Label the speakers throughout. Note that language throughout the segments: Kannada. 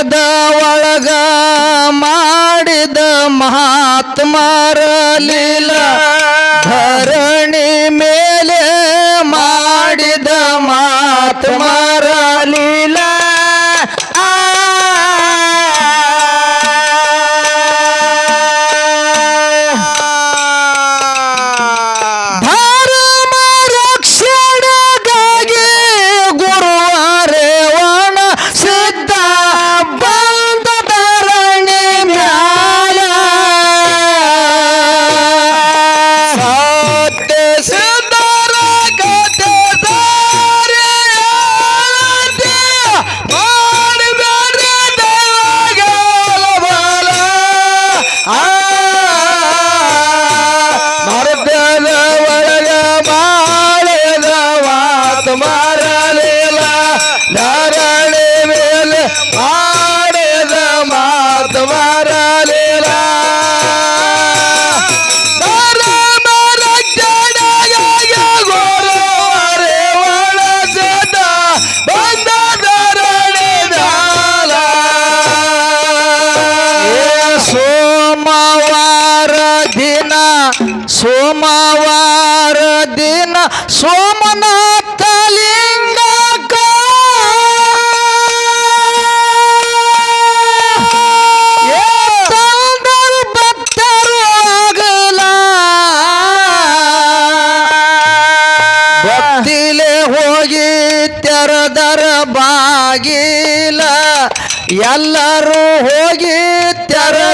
Speaker 1: ದೇಹದ ಒಳಗ ಮಾಡಿದ ಮಹಾತ್ಮರಲಿಲ್ಲ ಧರ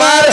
Speaker 1: আমার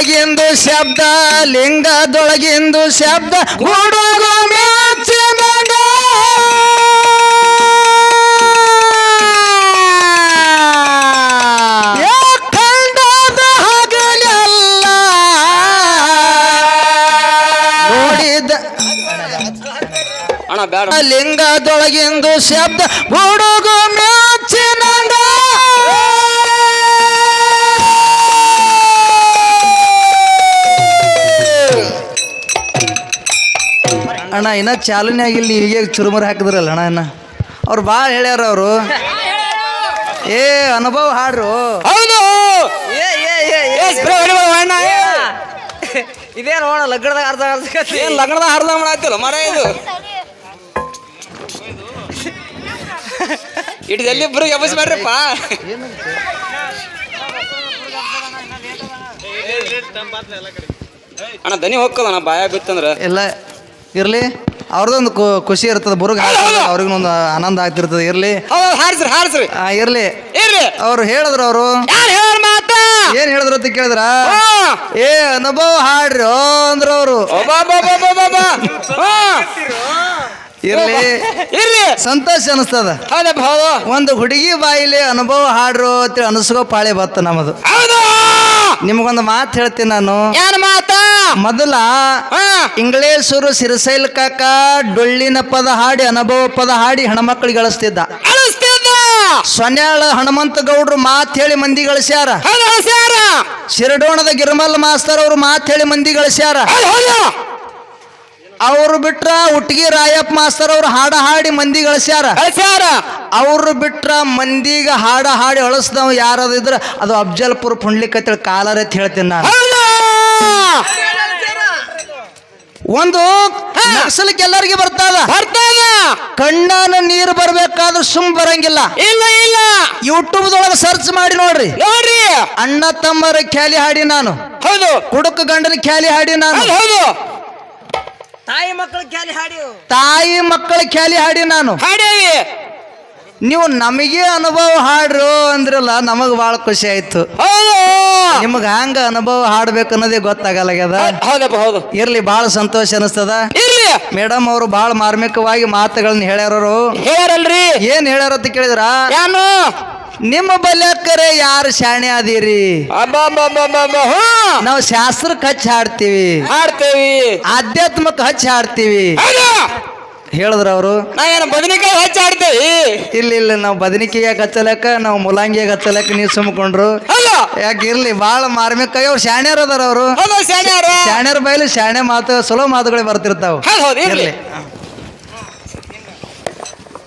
Speaker 1: ಲಿಂಗದೊಳಗಿಂದು ಶಬ್ದ ಲಿಂಗದೊಳಗಿಂದು ಶಬ್ದ ಗುಡುಗು ಲಿಂಗದೊಳಗಿಂದು ಶಬ್ದ ಹುಡುಗ ಮೆಚ್ಚಿನ ಅಣ್ಣ ಇನ್ನೂ ಚಾಲನೆ ಆಗಿಲ್ಲ ಈಗ ಚುರುಮುರಿ ಹಾಕಿದ್ರಲ್ಲ ಅಣ್ಣ ಇನ್ನ? ಅವ್ರು ಭಾಳ ಹೇಳ್ಯಾರ ಅವರು. ಏ ಅನುಭವ ಹಾಡ್ರು.
Speaker 2: ಹೌದು.
Speaker 1: ಏ ಏ ಏ
Speaker 2: ಏ ಅಣ್ಣ
Speaker 1: ಇದೇ ನೋಡ ಲಗ್ನದಾಗ ಅರ್ಧ ಅರ್ಧ
Speaker 2: ಏನು ಲಗ್ನದಾಗ ಅರ್ಧ ಮಾಡತ್ತಿಲ್ಲ ಮರ ಇದು. ಇಟ್ಟು ಎಲ್ಲಿಬ್ರು ಎಬ್ಬಸ್ ಮಾಡ್ರಪ್ಪ ಅಣ್ಣ ದನಿ ಹೋಗ್ಕಲ್ಲ ಅಣ್ಣ ಬಾಯ ಬಿತ್ತಂದ್ರೆ.
Speaker 1: ಎಲ್ಲ ಇರ್ಲಿ. ಅವ್ರದ್ದೊಂದು ಕು- ಖುಷಿ ಇರ್ತದೆ. ಬುರುಗ್ ಅವ್ರಿಗೂ ಒಂದು ಆನಂದ ಆಗ್ತಿರ್ತದೆ. ಇರ್ಲಿ.
Speaker 2: ಹಾರಿಸ್ರಿ ಹಾರಿಸ್ರಿ.
Speaker 1: ಇರಲಿ.
Speaker 2: ಇರ್ಲಿ.
Speaker 1: ಅವ್ರು ಹೇಳಿದ್ರು ಅವರು.
Speaker 2: ಯಾರು ಹೇಳ ಮಾತ?
Speaker 1: ಏನ್ ಹೇಳಿದ್ರು ಅಂತ ಕೇಳಿದ್ರ? ಏ ಅನುಭವ ಹಾಡ್ರಿ. ಅಂದ್ರ ಅವರು.
Speaker 2: ಹಾ.
Speaker 1: ಇರ್ಲಿ. ಸಂತೋಷ ಅನಿಸ್ತದ.
Speaker 2: ಹೌದಪ್ಪ ಹೌದು
Speaker 1: ಒಂದು ಹುಡುಗಿ ಬಾಯಿಲಿ ಅನುಭವ ಹಾಡ್ರು ಅಂತೇಳಿ ಅನಿಸ್ಕೋ ಪಾಳೆ ಬತ್ತ ನಮ್ಮದು.
Speaker 2: ಹೌದು?
Speaker 1: ನಿಮಗೊಂದು ಮಾತು ಹೇಳ್ತೀನಿ ನಾನು.
Speaker 2: ಏನ್ ಮಾತ?
Speaker 1: ಮೊದಲ ಇಂಗ್ಲೇಸರು ಸಿರಸೈಲ್ ಕಾಕ ಡೊಳ್ಳಿನ ಪದ ಹಾಡಿ ಅನುಭವ ಪದ ಹಾಡಿ ಹೆಣ್ಮಕ್ಳಿಗೆ ಗಳಿಸ್ತಿದ್ದ ಸೊನ್ಯಾಳ ಹನುಮಂತ ಗೌಡ್ರು ಮಾತು ಹೇಳಿ ಮಂದಿ ಗಳಿಸ್ಯಾರ. ಶಿರಡೋಣದ ಗಿರ್ಮಲ್ ಮಾಸ್ತರ್ ಅವ್ರು ಮಾತು ಹೇಳಿ ಮಂದಿ ಗಳಿಸ್ಯಾರ. ಅವ್ರು ಬಿಟ್ರ ಉಟ್ಗಿ ರಾಯಪ್ಪ ಮಾಸ್ತರ್ ಅವ್ರು ಹಾಡ ಹಾಡಿ ಮಂದಿ ಗಳಿಸ್ಯಾರ.
Speaker 2: ಅವರು
Speaker 1: ಅವ್ರು ಬಿಟ್ರ ಮಂದಿಗೆ ಹಾಡ ಹಾಡಿ ಅಳಿಸ್ದವ್ ಯಾರದಿದ್ರ ಅದು ಅಫ್ಜಲ್ಪುರ್ ಪುಂಡ್ಲಿಕತ್ತೇಳಿ ಕಾಲರ್ ಅಂತ ಹೇಳ್ತೀನಿ ನಾನು. ಒಂದು ನಕ್ಸಲಿಕ್ಕೆ ಎಲ್ಲರಿಗೆ ಬರ್ತದ.
Speaker 2: ಬರ್ತದ.
Speaker 1: ಕಣ್ಣಾನ ನೀರು ಬರ್ಬೇಕಾದ್ರೆ ಸುಮ್ ಬರಂಗಿಲ್ಲ.
Speaker 2: ಇಲ್ಲ ಇಲ್ಲ.
Speaker 1: ಯೂಟ್ಯೂಬ್ ಯೂಟ್ಯೂಬ್ದೊಳಗೆ ಸರ್ಚ್ ಮಾಡಿ ನೋಡ್ರಿ.
Speaker 2: ನೋಡ್ರಿ.
Speaker 1: ಅಣ್ಣ ತಮ್ಮರ ಖ್ಯಾಲಿ ಹಾಡಿ ನಾನು.
Speaker 2: ಹೌದು.
Speaker 1: ಕುಡುಕ ಗಂಡನ ಖ್ಯಾಲಿ ಹಾಡಿ ನಾನು.
Speaker 2: ಹೌದು.
Speaker 3: ತಾಯಿ ಮಕ್ಕಳ ಖ್ಯಾಲಿ ಹಾಡಿ
Speaker 1: ತಾಯಿ ಮಕ್ಕಳ ಖ್ಯಾಲಿ ಹಾಡಿ ನಾನು.
Speaker 2: ಹಾಡೇವಿ
Speaker 1: ನೀವು ನಮಗೆ ಅನುಭವ ಹಾಡ್ರು ಅಂದ್ರಲ್ಲ ನಮಗ್ ಬಹಳ ಖುಷಿ ಆಯ್ತು. ನಿಮಗ ಹಂಗ ಅನುಭವ ಹಾಡ್ಬೇಕು ಅನ್ನೋದೇ ಗೊತ್ತಾಗಲ್ಲಾಗ್ಯದ
Speaker 2: ಹೌದಪ್ಪ ಹೌದು.
Speaker 1: ಇರ್ಲಿ ಬಹಳ ಸಂತೋಷ ಅನಿಸ್ತದ.
Speaker 2: ಇರ್ಲಿ.
Speaker 1: ಮೇಡಮ್ ಅವರು ಬಹಳ ಮಾರ್ಮಿಕವಾಗಿ ಮಾತುಗಳನ್ನ ಹೇಳ್ಯಾರರು
Speaker 2: ಹೇಳ್ಯಾರಲ್ರಿ.
Speaker 1: ಏನ್ ಹೇಳ್ಯಾರ ಅಂತ ಕೇಳಿದ್ರ? ನಿಮ್ಮ ಬಲ್ಯಕ್ಕರೆ ಯಾರು ಶಾಣೆ ಅದೀರಿ ನಾವು ಶಾಸ್ತ್ರಕ್ಕೆ ಹಚ್ಚಿ ಹಾಡ್ತೀವಿ.
Speaker 2: ಹಾಡ್ತೇವಿ.
Speaker 1: ಆಧ್ಯಾತ್ಮಕ್ಕೆ ಹಚ್ಚಿ ಹಾಡ್ತೀವಿ. ಹೇಳಿದ್ರ ಅವರು.
Speaker 2: ಬದನೆಕಾಯಿ ಹಚ್ಚಿ ಹಾಡ್ತೇವಿ?
Speaker 1: ಇಲ್ಲ ಇಲ್ಲ ನಾವು ಬದನಿಕೆಯಾಗ ಹಚ್ಚಲಕ್ಕ ನಾವು ಮುಲಾಂಗಿಯಾಗ ಹಚ್ಚಲಕ್ಕ ನೀವು ಸುಮ್ಕೊಂಡ್ರು. ಯಾಕೆ ಇರ್ಲಿ ಬಾಳ ಮಾರ್ಮಿಕ ಅವ್ರು ಶಾಣ್ಯರ್ ಅದಾರ ಅವರು.
Speaker 2: ಶಾಣ್ಯರ್.
Speaker 1: ಬಯಲು ಬೈಲಿ ಶಾಣೆ ಮಾತು ಸುಲೋ ಮಾತುಗಳೇ ಬರ್ತಿರ್ತಾವ.
Speaker 2: ಇರ್ಲಿ.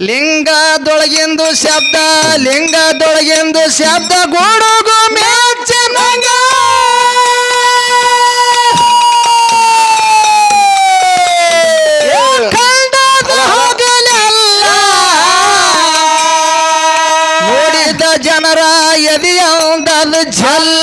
Speaker 1: ಲಿಂಗದೊಳಗೆಂದು ಶಬ್ದ ಲಿಂಗದೊಳಗೆಂದು ಶಬ್ದ ಗೋಡುಗು ಮೆಚ್ಚನಂಗ ನೋಡಿದ ಜನರ ಎದೆಯೊಂದದು ಜಲ್ಲ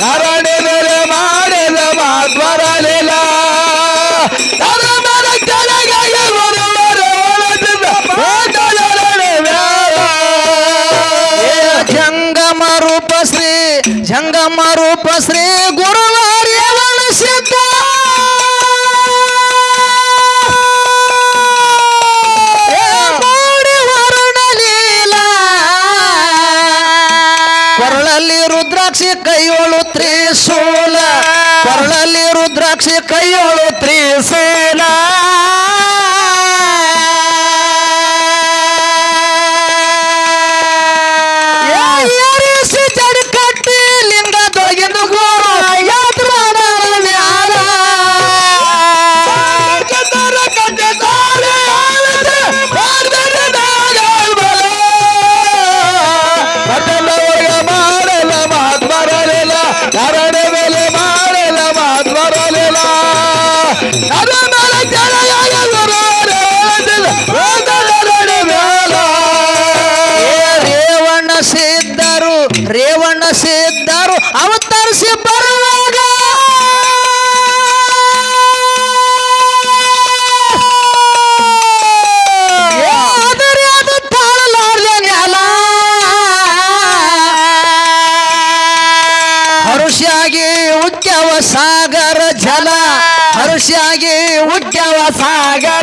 Speaker 1: నారాయణ ಕೈಯೋಳು ತ್ರಿಶೂಲ ಕೊರಳಲ್ಲಿ ರುದ್ರಾಕ್ಷಿ ಕೈಯೋಳು ತ್ರಿಶೂಲ. ಉದ್ಯವ ಸಾಗರ ಜಲ ಹರ್ಷಿಯಾಗಿ ಉದ್ಯವ ಸಾಗರ